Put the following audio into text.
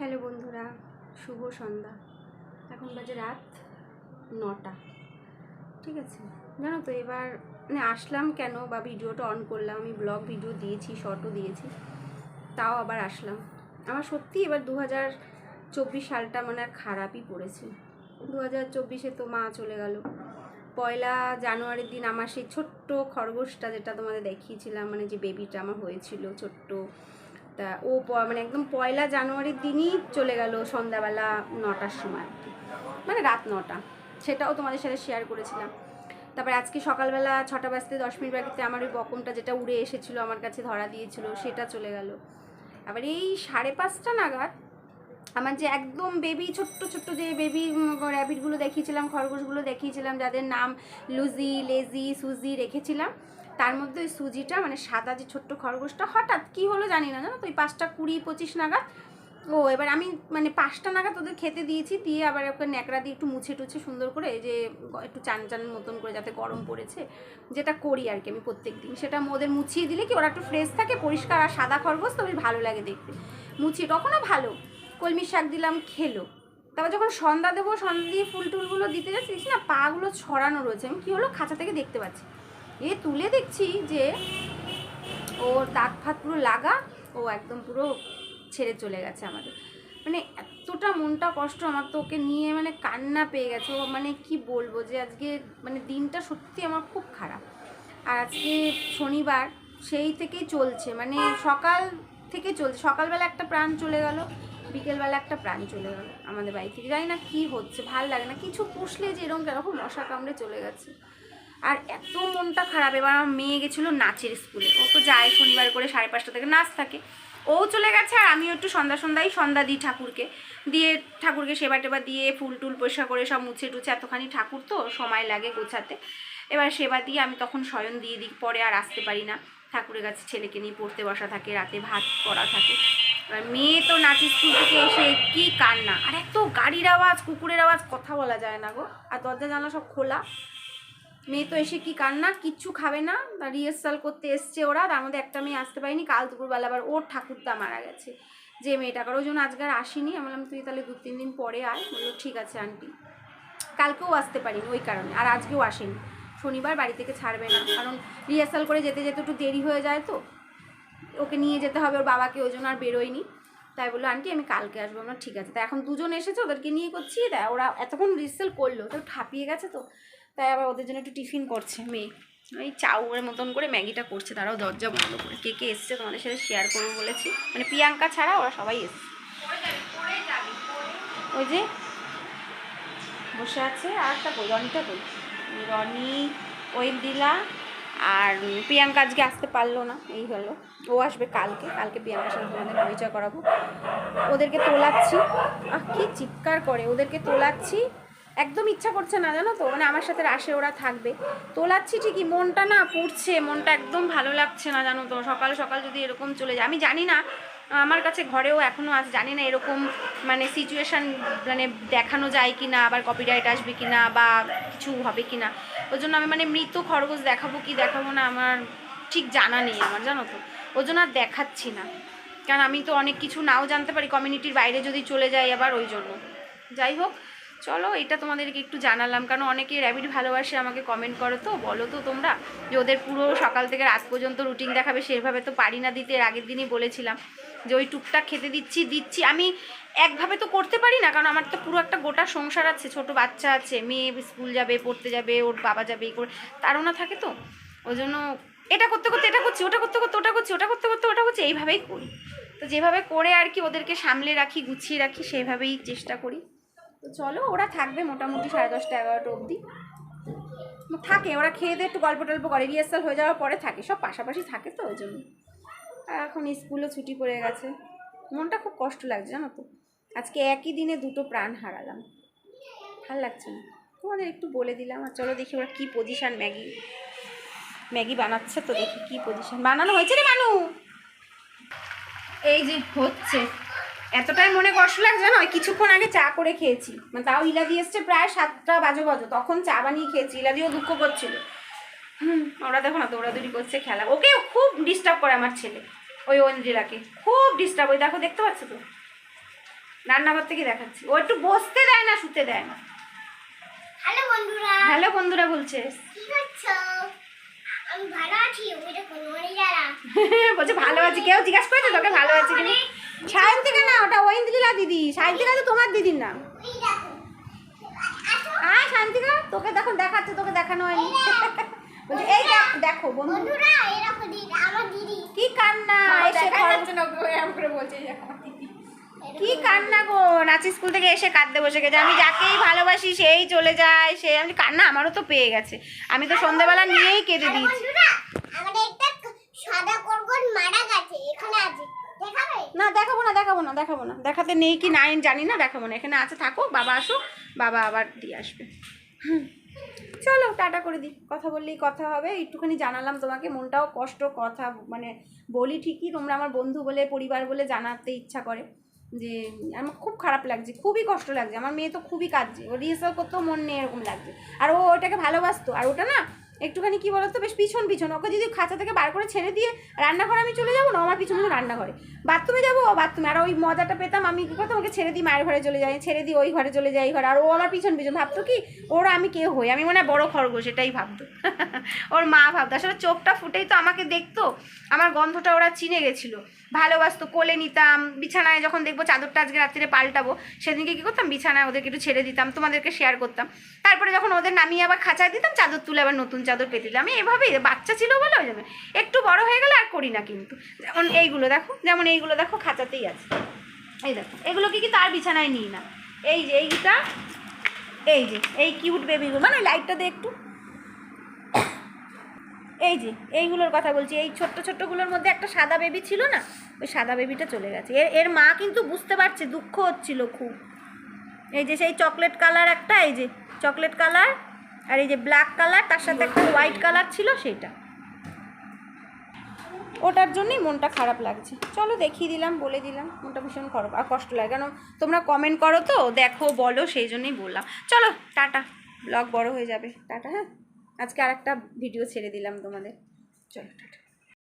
Hello বন্ধুরা, শুভ সন্ধ্যা। এখন বাজে রাত নটা। ঠিক আছে? জানো তো এবার মানে আসলাম কেন বা ভিডিওটা অন করলাম, আমি ব্লগ ভিডিও দিয়েছি শর্টও দিয়েছি, তাও আবার আসলাম। আমার সত্যি এবার দু হাজার চব্বিশ সালটা মানে আর খারাপই পড়েছে। দু হাজার চব্বিশে তো মা চলে গেল। পয়লা জানুয়ারির দিন আমার সেই ছোট্ট খরগোশটা যেটা তোমাদের দেখিয়েছিলাম মানে যে বেবিটা আমার হয়েছিল, ছোট্ট তা ও মানে একদম পয়লা জানুয়ারির দিনই চলে গেল সন্ধ্যাবেলা নটার সময় মানে রাত নটা। সেটাও তোমাদের সাথে শেয়ার করেছিলাম। তারপরে আজকে সকালবেলা ছটা বাজতে দশ মিনিট বাকিতে আমার ওই বকমটা যেটা উড়ে এসেছিল, আমার কাছে ধরা দিয়েছিল, সেটা চলে গেল। আবার এই সাড়ে পাঁচটা নাগাদ আমার যে একদম বেবি ছোট্ট ছোট্ট যে বেবি র্যাবিটগুলো দেখিয়েছিলাম, খরগোশগুলো দেখিয়েছিলাম, যাদের নাম লুজি লেজি সুজি রেখেছিলাম তার মধ্যে ওই সুজিটা মানে সাদা যে ছোট্ট খরগোশটা, হঠাৎ কি হলো জানি না, জানো তো, ওই পাঁচটা কুড়ি পঁচিশ নাগাদ। ও, এবার আমি মানে পাঁচটা নাগাদ ওদের খেতে দিয়েছি, দিয়ে আবার ওকে ন্যাকড়া দিয়ে একটু মুছে টুছে সুন্দর করে যে, একটু চান চান মতন করে যাতে গরম পড়েছে, যেটা করি আর কি আমি প্রত্যেক দিন। সেটা ওদের মুছিয়ে দিলে কি ওরা একটু ফ্রেশ থাকে, পরিষ্কার আর সাদা খরগোশ তো বেশ ভালো লাগে দেখতে। মুছিয়ে তখনও ভালো, কলমি শাক দিলাম, খেলো। তারপর যখন সন্ধ্যা দেবো, সন্ধ্যা দিয়ে ফুল টুলগুলো দিতে যাচ্ছি না পাগুলো ছড়ানো রয়েছে, আমি কী হলো খাঁচা থেকে দেখতে পাচ্ছি। এ তুলে দেখছি যে ওর দাঁত ফাত পুরো লাগা, ও একদম পুরো ছেড়ে চলে গেছে আমাদের। মানে এতটা মনটা কষ্ট আমার তো ওকে নিয়ে মানে কান্না পেয়ে গেছে। ও মানে কি বলব যে আজকে মানে দিনটা সত্যি আমার খুব খারাপ। আর আজকে শনিবার সেই থেকেই চলছে। মানে সকাল থেকে চলছে সকালবেলা একটা প্রাণ চলে গেল, বিকেলবেলা একটা প্রাণ চলে গেল আমাদের বাড়ি থেকে। জানি না কি হচ্ছে, ভালো লাগে না। কিছু পুষলে যে এরকম এরকম মশা কামড়ে চলে গেছে। আর এত মনটা খারাপ। এবার আমার মেয়ে গেছিল নাচের স্কুলে। ও তো যায় শনিবার করে সাড়ে পাঁচটা থেকে নাচ থাকে। ও চলে গেছে আর আমিও একটু সন্ধ্যা সন্ধ্যায় সন্ধ্যা দিই ঠাকুরকে। দিয়ে ঠাকুরকে সেবা টেবা দিয়ে ফুল টুল পরিষ্কার করে সব মুছে টুছে এতখানি ঠাকুর তো, সময় লাগে গোছাতে। এবার সেবা দিয়ে আমি তখন শয়ন দিয়ে দিই, পরে আর আসতে পারি না। ঠাকুরের কাছে ছেলেকে নিয়ে পড়তে বসা থাকে, রাতে ভাত করা থাকে। এবার মেয়ে তো নাচের স্কুল থেকে এসে কি কান্না। আর এত গাড়ির আওয়াজ, কুকুরের আওয়াজ, কথা বলা যায় না গো। আর দরজা জানলা সব খোলা। মেয়ে তো এসে কি কান্না? কিচ্ছু খাবে না। রিহার্সাল করতে এসছে ওরা। তার মধ্যে একটা মেয়ে আসতে পারেনি। কাল দুপুরবেলা আবার ওর ঠাকুরদা মারা গেছে। যে মেয়েটাকার ওই জন্য আজকে আর আসেনি। আমি বললাম, তুই তাহলে দু তিন দিন পরে আয়। বলল, ঠিক আছে আন্টি। কালকেও আসতে পারিনি ওই কারণে। আর আজকেও আসেনি। শনিবার বাড়ি থেকে ছাড়বে না। কারণ রিহার্সাল করে যেতে যেতে একটু দেরি হয়ে যায় তো। ওকে নিয়ে যেতে হবে। ওর বাবাকে ওই জন্য আর বেরোয়নি। তাই বলল, আন্টি, আমি কালকে আসব। না ঠিক আছে। তা এখন দুজন এসেছে। ওদেরকে নিয়ে করছি। দেয় ওরা এতক্ষণ রিহার্সাল করল। তো ঠাপিয়ে গেছে তো। তাই আবার ওদের জন্য একটু টিফিন করছে মেয়ে। ওই চাউয়ের মতন করে ম্যাগিটা করছে, তারাও দরজা বন্ধ করে। কে কে এসছে তোমাদের সাথে শেয়ার করব বলেছি। মানে প্রিয়াঙ্কা ছাড়া ওরা সবাই এসছে। ওই যে বসে আছে আর একটা কই, রনিটা কই? রনি ওই দিলা আর প্রিয়াঙ্কা আজকে আসতে পারল না, এই হলো। ও আসবে কালকে কালকে প্রিয়াঙ্কার সাথে তোমাদের পরিচয় করাবো। ওদেরকে তোলাচ্ছি। আহ, কি চিৎকার করে। ওদেরকে তোলাচ্ছি একদম ইচ্ছা করছে না, জানো তো? মানে আমার সাথে আসে, ওরা থাকবে। তোলাচ্ছি ঠিকই, মনটা না পুড়ছে, মনটা একদম ভালো লাগছে না, জানো তো? সকাল সকাল যদি এরকম চলে যায়, আমি জানি না, আমার কাছে ঘরেও এখনও আছে, জানি না এরকম মানে সিচুয়েশান মানে দেখানো যায় কি না আবার কপিরাইট আসবে কি না বা কিছু হবে কি না ওই জন্য আমি মানে মৃত খরগোশ দেখাবো কি দেখাবো না, আমার ঠিক জানা নেই আমার, জানো তো? ওই জন্য আর দেখাচ্ছি না। কারণ আমি তো অনেক কিছু নাও জানতে পারি কমিউনিটির বাইরে যদি চলে যাই আবার ওই জন্য। যাই হোক চলো, এটা তোমাদেরকে একটু জানালাম, কারণ অনেকে র্যাবিট ভালোবাসে, আমাকে কমেন্ট করো তো, বলো তো তোমরা? যে ওদের পুরো সকাল থেকে রাত পর্যন্ত রুটিন দেখাবে, সেভাবে তো পারি না দিতে আগের দিনই বলেছিলাম। যে ওই টুকটাক খেতে দিচ্ছি দিচ্ছি, আমি একভাবে তো করতে পারি না, কারণ আমার তো পুরো একটা গোটা সংসার আছে, ছোট বাচ্চা আছে, মেয়ে স্কুল যাবে, পড়তে যাবে, ওর বাবা যাবে, এই করে, তারও না থাকে তো। ওই জন্য এটা করতে করতে, এটা করছি, ওটা করতে করতে, ওটা করছি, ওটা করতে করতে, ওটা করছি, এইভাবেই করি। তো যেভাবে করে আর কি ওদেরকে সামলে রাখি, গুছিয়ে রাখি, সেভাবেই চেষ্টা করি। তো চলো, ওরা থাকবে মোটামুটি সাড়ে দশটা, এগারোটা অবধি। থাকে, ওরা খেয়ে দিয়ে একটু গল্প টল্প করে রিহার্সাল হয়ে যাওয়ার পরে থাকে, সব পাশাপাশি থাকে তো, ওই জন্য। আর এখন স্কুলও ছুটি পড়ে গেছে। মনটা খুব কষ্ট লাগছে, জানো তো? আজকে একই দিনে দুটো প্রাণ হারালাম। ভালো লাগছে না। তোমাদের একটু বলে দিলাম, আর চলো দেখি ওরা কী পজিশান ম্যাগি ম্যাগি বানাচ্ছে তো দেখি কী পজিশান বানানো হয়েছে রে, মানু? এই যে, হচ্ছে। এতটাই মনে কষ্ট লাগছে না? কিছুক্ষণ আগে চা করে খেয়েছি। মানে তাও ইলাদি এসছে প্রায় সাতটা বাজে বাজে। তখন চা বানিয়ে খেয়েছি। ইলাদিও দুঃখ করছিল। হুম ওরা দেখো না দৌড়াদৌড়ি করছে খেলা। ওকে খুব ডিস্টার্ব করে আমার ছেলে ওই অঞ্জিলাকে। খুব ডিস্টার্ব ওই দেখো দেখতে পাচ্ছ তো? রান্নাঘর থেকে দেখাচ্ছি। ও একটু বসতে দেয় না শুতে দেয় না। হ্যালো বন্ধুরা। হ্যালো বন্ধুরা বলছে। কি করছ? বলছে ভালো আছি কেউ জিজ্ঞাসা করেছে তোকে ভালো আছে কিনা? সায়ন্তিকা না ওটা ঐন্দ্রিলা দিদি। সায়ন্তিকা তো তোমার দিদির নাম। আয় শান্তিকা তোকে দেখো দেখাচ্ছে তোকে দেখানো হয়নি। বলছে এই দেখ- দেখো বন্ধুরা এরকম দিদি আমার দিদি। কি কান্না এসে খড়- কি কান্না গো? নাচি স্কুল থেকে এসে কাঁদতে বসে গেছে। আমি যাকেই ভালোবাসি সেই চলে যায় সে আমি কান্না আমারও তো পেয়ে গেছে। আমি তো সন্ধ্যাবেলা নিয়েই কেঁদে দিয়েছি। না দেখাবো না দেখাবো না দেখাবো না। দেখাতে নেই কি নাই জানি না দেখাবো না। এখানে আছে থাকো বাবা আসো বাবা আবার দিয়ে আসবে। হুম। চলো টাটা করে দিই। কথা বললেই কথা হবে। একটুখানি জানালাম তোমাকে মনটাও কষ্ট কথা মানে বলি ঠিকই তোমরা আমার বন্ধু বলে পরিবার বলে জানাতে ইচ্ছা করে। যে আমার খুব খারাপ লাগছে, খুবই কষ্ট লাগছে, আমার মেয়ে তো খুবই কাঁদছে, ও রিহার্সাল করতেও মন নেই এরকম লাগছে। আর ও ওটাকে ভালোবাসতো, আর ওটা না একটুখানি কি বলতো, বেশ পিছন পিছন, ওকে যদি খাঁচা থেকে বার করে ছেড়ে দিয়ে রান্নাঘরে আমি চলে যাব না আমার পিছন পিছন রান্নাঘরে। বাথরুমে যাব, ও বাথরুমে, আর ওই মজাটা পেতাম আমি কী করতাম, ওকে ছেড়ে দিই মায়ের ঘরে চলে যাই, ছেড়ে দিই ওই ঘরে চলে যাই, ঘরে। আর ও আমার পিছন পিছন, ভাবতো কি, ওরা আমি কে হই? আমি মনে হয় বড় খরগোশ, এটাই ভাবতো। ওর মা ভাবতো, আসলে চোখটা ফুটেই তো আমাকে দেখতো, আমার গন্ধটা ওরা চিনে গেছিল। ভালোবাসতো কোলে নিতাম, বিছানায় যখন দেখব চাদরটা আজকে রাত্রিরে পাল্টাবো, সেদিনকে কী করতাম? বিছানায় ওদেরকে একটু ছেড়ে দিতাম, তোমাদেরকে শেয়ার করতাম। তারপরে যখন ওদের নামিয়ে আবার খাঁচায় দিতাম, চাদর তুলে আবার নতুন চাদর পেতে দিতাম। আমি এভাবেই বাচ্চা ছিল বলে ওই জন্য। একটু বড় হয়ে গেলে আর করি না কিন্তু। যেমন এইগুলো দেখো, যেমন এইগুলো দেখো খাঁচাতেই আছে। এই দেখো, এগুলো কি কি তার বিছানায় নিই না। এই যে, এইটা, এই যে, এই কিউট বেবিগুলো মানে লাইটটা দে একটু। এই যে, এইগুলোর কথা বলছি। এই ছোট্ট ছোট্টগুলোর মধ্যে একটা সাদা বেবি ছিল না? ওই সাদা বেবিটা চলে গেছে। এর এর মা কিন্তু বুঝতে পারছে, দুঃখ হচ্ছিল খুব। এই যে সেই চকলেট কালার একটা, এই যে চকলেট কালার আর এই যে ব্ল্যাক কালার তার সাথে একটা হোয়াইট কালার ছিল সেটা। ওটার জন্যই মনটা খারাপ লাগছে। চলো দেখিয়ে দিলাম, বলে দিলাম। মনটা ভীষণ খারাপ, আর কষ্ট লাগে। কেন, তোমরা কমেন্ট করো তো, দেখো, বলো, সেই জন্যই বললাম। চলো, টাটা। ব্লগ বড় হয়ে যাবে। টাটা হ্যাঁ। আজকে আর একটা ভিডিও ছেড়ে দিলাম তোমাদের। চলো টাটা।